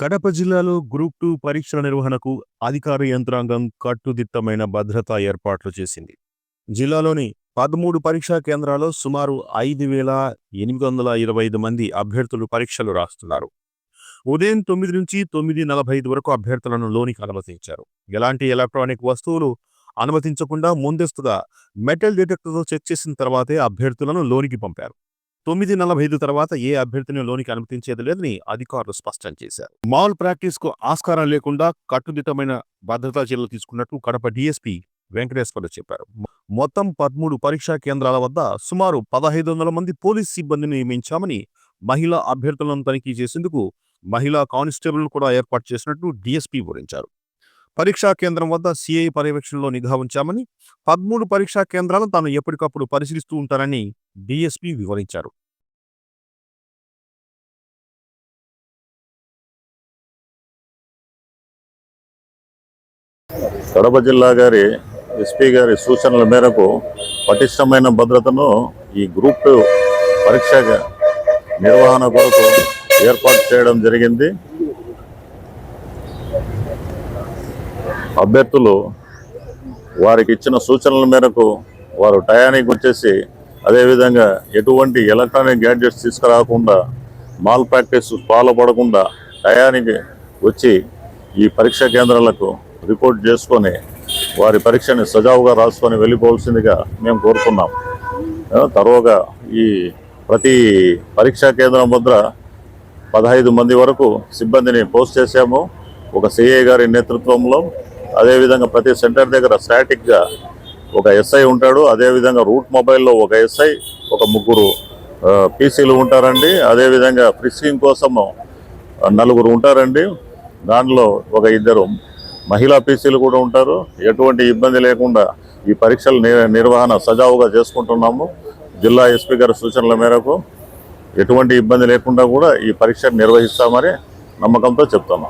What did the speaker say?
కడప జిల్లాలో group two పరీక్షల నిర్వహణకు అధికార యంత్రాంగం కట్టుదిట్టమైన భద్రతా ఏర్పాట్లు చేసింది. జిల్లాలోని పదమూడు పరీక్షా కేంద్రాల్లో సుమారు ఐదు వేల ఎనిమిది వందల ఇరవై ఐదు మంది అభ్యర్థులు పరీక్షలు రాస్తున్నారు. ఉదయం తొమ్మిది నుంచి తొమ్మిది నలభై ఐదు వరకు అభ్యర్థులను లోనికి అనుమతించారు. ఎలాంటి ఎలక్ట్రానిక్ వస్తువులు అనుమతించకుండా ముందస్తుగా మెటల్ డిటెక్టర్తో చెక్ చేసిన తర్వాతే అభ్యర్థులను లోనికి పంపారు. తొమ్మిది నలభై ఐదు తర్వాత ఏ అభ్యర్థిని లోనికి అనుమతించేది లేదని అధికారులు స్పష్టం చేశారు. మాల్ ప్రాక్టీస్కు ఆస్కారం లేకుండా కట్టుదిట్టమైన భద్రతా చర్యలు తీసుకున్నట్లు కడప డిఎస్పీ వెంకటేశ్వర్లు చెప్పారు. మొత్తం పదమూడు పరీక్షా కేంద్రాల వద్ద సుమారు పదహైదు వందల మంది పోలీస్ సిబ్బందిని నియమించామని మహిళా అభ్యర్థులను తనిఖీ చేసేందుకు మహిళా కానిస్టేబుల్ కూడా ఏర్పాటు చేసినట్టు డిఎస్పీ వివరించారు. పరీక్షా కేంద్రం వద్ద సిఐ పర్యవేక్షణలో నిఘా ఉంచామని పదమూడు పరీక్షా కేంద్రాలను తాను ఎప్పటికప్పుడు పరిశీలిస్తూ ఉంటానని డిఎస్పీ వివరించారు. కడప జిల్లా గారి ఎస్పీ గారి సూచనల మేరకు పటిష్టమైన భద్రతను ఈ గ్రూప్ టూ పరీక్ష నిర్వహణ కొరకు ఏర్పాటు చేయడం జరిగింది. అభ్యర్థులు వారికి ఇచ్చిన సూచనల మేరకు వారు టయానికి వచ్చేసి అదేవిధంగా ఎటువంటి ఎలక్ట్రానిక్ గ్యాడ్జెట్స్ తీసుకురాకుండా మాల్ ప్రాక్టీస్ పాల్పడకుండా టయానికి వచ్చి ఈ పరీక్షా కేంద్రాలకు రిపోర్ట్ చేసుకొని వారి పరీక్షని సజావుగా రాసుకొని వెళ్ళిపోవాల్సిందిగా మేము కోరుకున్నాం. తరువుగా ఈ ప్రతి పరీక్షా కేంద్రం వద్ద పదహైదు మంది వరకు సిబ్బందిని పోస్ట్ చేశాము. ఒక సిఐ గారి నేతృత్వంలో అదేవిధంగా ప్రతి సెంటర్ దగ్గర స్టాటిక్గా ఒక ఎస్ఐ ఉంటాడు అదేవిధంగా రూట్ మొబైల్లో ఒక ఎస్ఐ ఒక ముగ్గురు పీసీలు ఉంటారండి. అదేవిధంగా ఫ్రిస్కింగ్ కోసము నలుగురు ఉంటారండి. దానిలో ఒక ఇద్దరు మహిళా పీసీలు కూడా ఉంటారు. ఎటువంటి ఇబ్బంది లేకుండా ఈ పరీక్షల ని- నిర్వహణ సజావుగా చేసుకుంటున్నాము. జిల్లా ఎస్పీ గారి సూచనల మేరకు ఎటువంటి ఇబ్బంది లేకుండా కూడా ఈ పరీక్ష నిర్వహిస్తామని నమ్మకంతో చెప్తున్నాం.